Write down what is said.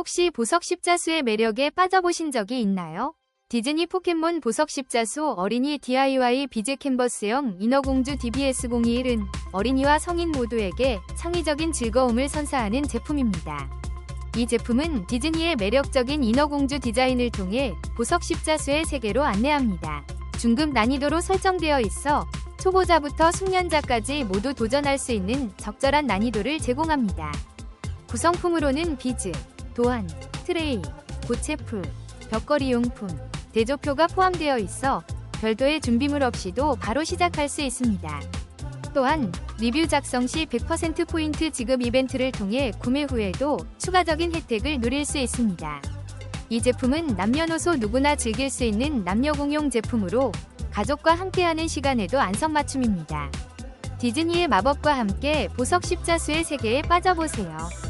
혹시 보석 십자수의 매력에 빠져보신 적이 있나요? 디즈니 포켓몬 보석 십자수 어린이 DIY 비즈 캔버스형 인어공주 DBS021은 어린이와 성인 모두에게 창의적인 즐거움을 선사하는 제품입니다. 이 제품은 디즈니의 매력적인 인어공주 디자인을 통해 보석 십자수의 세계로 안내합니다. 중급 난이도로 설정되어 있어 초보자부터 숙련자까지 모두 도전할 수 있는 적절한 난이도를 제공합니다. 구성품으로는 비즈, 도안, 트레이, 고체풀, 벽걸이 용품, 대조표가 포함되어 있어 별도의 준비물 없이도 바로 시작할 수 있습니다. 또한 리뷰 작성 시 100% 포인트 지급 이벤트를 통해 구매 후에도 추가적인 혜택을 누릴 수 있습니다. 이 제품은 남녀노소 누구나 즐길 수 있는 남녀 공용 제품으로 가족과 함께하는 시간에도 안성맞춤입니다. 디즈니의 마법과 함께 보석 십자수의 세계에 빠져보세요.